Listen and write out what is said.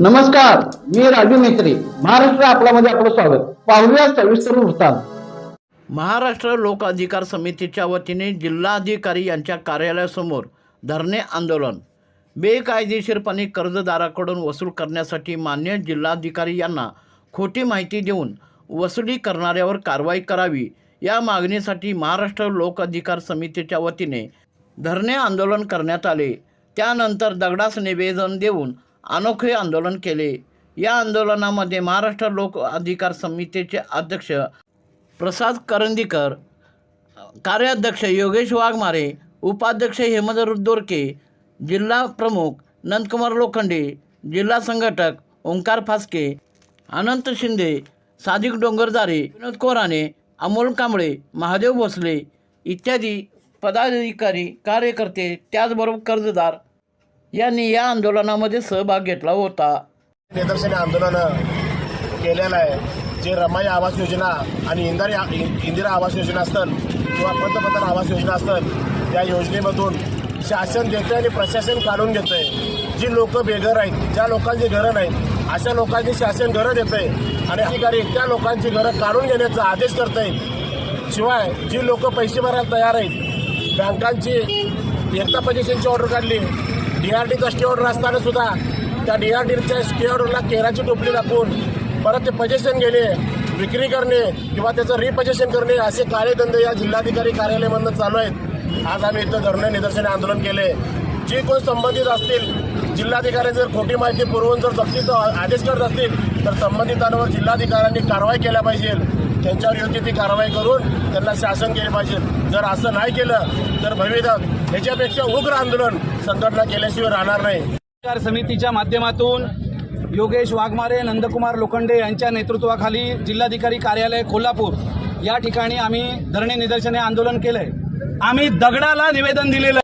नमस्कार मी राजू मेत्री महाराष्ट्र आपल्यामध्ये आपलं स्वागत. पाहूया सविस्तर वृत्तांत. महाराष्ट्र लोक अधिकार समितीच्या वतीने जिल्हाधिकारी यांच्या कार्यालयासमोर धरणे आंदोलन. बेकायदेशीरपणे कर्जदाराकडून वसूल करण्यासाठी मान्य जिल्हाधिकारी यांना खोटी माहिती देऊन वसुली करणाऱ्यावर कारवाई करावी या मागणीसाठी महाराष्ट्र लोक अधिकार समितीच्या वतीने धरणे आंदोलन करण्यात आले. त्यानंतर दगडास निवेदन देऊन अनोखे आंदोलन केले. या आंदोलनामध्ये महाराष्ट्र लोक अधिकार समितीचे अध्यक्ष प्रसाद करंदीकर कार्याध्यक्ष योगेश वाघमारे उपाध्यक्ष हेमंत रुद्दोरके जिल्हा प्रमुख नंदकुमार लोखंडे जिल्हा संघटक ओंकार फासके अनंत शिंदे सादिक डोंगरदारे विनोद कोराणे अमोल कांबळे महादेव भोसले इत्यादी पदाधिकारी कार्यकर्ते त्याचबरोबर कर्जदार यांनी या आंदोलनामध्ये सहभाग घेतला होता. निदर्शने आंदोलनं केलेलं आहे. जे रमाई आवास योजना आणि इंदिरा इंदिरा आवास योजना असतं किंवा पंतप्रधान आवास योजना असतं या योजनेमधून शासन देते आणि प्रशासन काढून घेतंय. जी लोक बेघर आहेत ज्या लोकांची घरं नाहीत अशा लोकांची शासन घरं देतंय आणि अधिकारी त्या लोकांची घरं काढून घेण्याचा आदेश करतंय. शिवाय जी लोक पैसे भरायला तयार आहेत बँकांची एकता पजेशनची ऑर्डर काढली. डीआरडीचा स्टे ऑर्डर असताना सुद्धा त्या डीआरडीच्या स्टे केराची टोपली टाकून परत ते पजेशन घेणे विक्री करणे किंवा त्याचं रिपजेशन करणे असे कार्यधंदे या जिल्हाधिकारी कार्यालयामधून चालू आहेत. आज आम्ही इथं धरणे निदर्शने आंदोलन केले. जे कोण संबंधित असतील जिल्हाधिकारी जर खोटी माहिती पुरवून जर सक्तीचा आदेश करत असतील तर संबंधितांवर जिल्हाधिकाऱ्यांनी कारवाई केल्या पाहिजे. त्यांच्यावर योग्य ती कारवाई करून त्यांना शासन केले पाहिजे. जर असं नाही केलं तर भविष्यात ह्याच्यापेक्षा उग्र आंदोलन संघटना केल्याशिवाय राहणार नाही. अधिकार समितीच्या माध्यमातून योगेश वाघमारे नंदकुमार लोखंडे यांच्या नेतृत्वाखाली जिल्हाधिकारी कार्यालय कोल्हापूर या ठिकाणी आम्ही धरणे निदर्शने आंदोलन केलंय. आम्ही दगडाला निवेदन दिलेलं